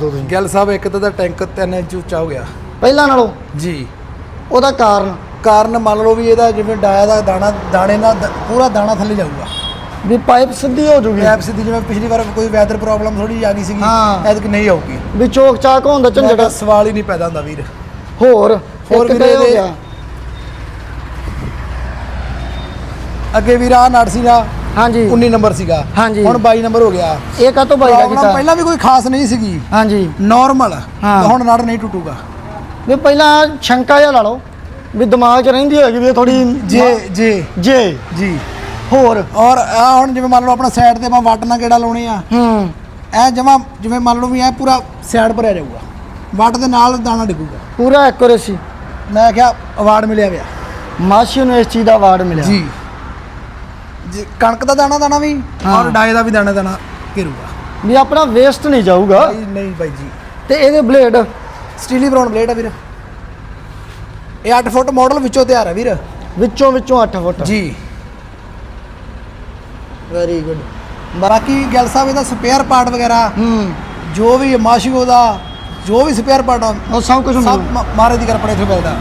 ਦੋ ਗਿੱਲ ਸਾਹਿਬ ਇੱਕ ਤਾਂ ਦਾ ਟੈਂਕ 3 ਇੰਚ ਉੱਚਾ ਹੋ ਗਿਆ। ਪਹਿਲਾਂ ਨਾਲੋਂ? ਜੀ। ਉਹਦਾ ਕਾਰਨ? ਕਾਰਨ ਮੰਨ ਲਓ ਵੀ ਇਹਦਾ ਜਿਵੇਂ ਡਾਇਆ ਦਾ ਦਾਣਾ ਦਾਣੇ ਨਾਲ ਦ- ਪੂਰਾ ਦਾਣਾ ਥੱਲੇ ਜਾਊਗਾ। ਵੀ ਪਾਈਪ ਸਿੱਧੀ ਹੋ ਜੂਗੀ? ਪੈਪ ਸਿੱਧੀ ਜਿਵੇਂ ਪਿਛਲੀ ਵਾਰ ਕੋਈ ਵੈਦਰ ਪ੍ਰੋਬਲਮ ਥੋੜੀ ਆ ਗਈ ਸੀਗੀ ਹਾਂ। ਐਤਕ ਨਹੀਂ ਆਊਗੀ। ਵੀ ਚੋਕ ਚਾਕ ਹੋਣ ਦਾ ਸਵਾਲ ਹੀ ਨਹੀਂ ਪੈਦਾ ਹੁੰਦਾ ਵੀਰ। ਹੋਰ ਹੋਰ ਇੱਕ ਵੀਰੇ ਤਾਂ ਇਹ ਹੋ ਇਹਦੇ- ਗਿਆ। ਅੱਗੇ ਵੀਰ ਆ ਸੀਗਾ। ਹਾਂਜੀ। 19 ਨੰਬਰ ਸੀਗਾ। ਹਾਂਜੀ। ਹੁਣ 22 ਨੰਬਰ ਹੋ ਗਿਆ। ਇਹ ਕਾ ਤੋਂ ਬਾਈ ਦਾ ਪ੍ਰੋਬਲਮ ਕੀਤਾ? ਪਹਿਲਾਂ ਵੀ ਕੋਈ ਖਾਸ ਨਹੀਂ ਸੀਗੀ। ਹਾਂਜੀ। ਨਾਰਮਲ ਹਾਂ। ਹੁਣ ਨੜ ਨਹੀਂ ਟੁੱਟੂਗਾ। ਵੀ ਪਹਿਲਾਂ ਸ਼ੰਕਾ ਜਿਹਾ ਲਾ ਲਓ। ਵੀ ਦਿਮਾਗ 'ਚ ਰਹਿੰਦੀ ਹੈਗੀ ਵੀ ਥੋੜੀ ਜੇ ਜੇ। ਜੇ। ਜੀ। ਹੋਰ? ਔਰ ਆ ਹੁਣ ਜਿਵੇਂ ਮੰਨ ਲਓ ਆਪਣਾ ਸਾਈਡ ਤੇ ਆਪਾਂ ਵੱਟ ਨਾਲ ਕਿਹੜਾ ਲਾਉਣੇ ਆ। ਹੂੰ। ਇਹ ਜਮਾ ਜਿਵੇਂ ਮੰਨ ਲਓ ਵੀ ਇਹ ਪੂਰਾ ਸਾਈਡ ਭਰਿਆ ਜਾਊਗਾ। ਵੱਟ ਦੇ ਨਾਲ ਦਾਣਾ ਡਿੱਗੂਗਾ। ਪੂਰਾ ਐਕੂਰੇਸੀ ਮੈਂ ਕਿਹਾ ਅਵਾਰਡ ਮਿਲਿਆ ਵਿਆ ਮਾਸ਼ੀ ਨੂੰ ਇਸ ਚੀਜ਼ ਦਾ ਅਵਾਰਡ ਮਿਲਿਆ। ਜੀ। ਜੀ ਕਣਕ ਦਾ ਦਾਣਾ ਦਾਣਾ ਵੀ। ਔਰ ਡਾਏ ਦਾ ਵੀ ਦਾਣਾ ਦਾਣਾ ਘਿਰੂਗਾ। ਵੀ ਆਪਣਾ ਵੇਸਟ ਨਹੀਂ ਜਾਊਗਾ। ਭਾਈ ਨਹੀਂ ਬਾਈ ਜੀ। ਤੇ ਇਹਦੇ ਬਲੇਡ ਸਟੀਲੀ ਬਰਾਊਨ ਬਲੇਡ ਆ ਵੀਰ। ਇਹ 8 ਫੁੱਟ ਮਾਡਲ ਵਿੱਚੋਂ ਤਿਆਰ ਆ ਵੀਰ। ਵਿੱਚੋਂ ਵਿੱਚੋਂ 8 ਫੁੱਟ। ਜੀ। ਵੈਰੀ ਗੁੱਡ ਬਾਕੀ ਗਿੱਲ ਸਾਹਿਬ ਇਹਦਾ ਸਪੇਅਰ ਪਾਰਟ ਵਗੈਰਾ ਹੂੰ। ਜੋ ਵੀ ਮਾਸ਼ੀਓ ਦਾ ਜੋ ਵੀ ਸਪੇਅਰ ਪਾਰਟ ਉਹ ਸਭ ਕੁਝ ਸਭ ਮ- ਮਹਾਰਾਜ ਦੀ ਕਿਰਪਾ ਨਾਲ ਇੱਥੇ ਮਿਲਦਾ।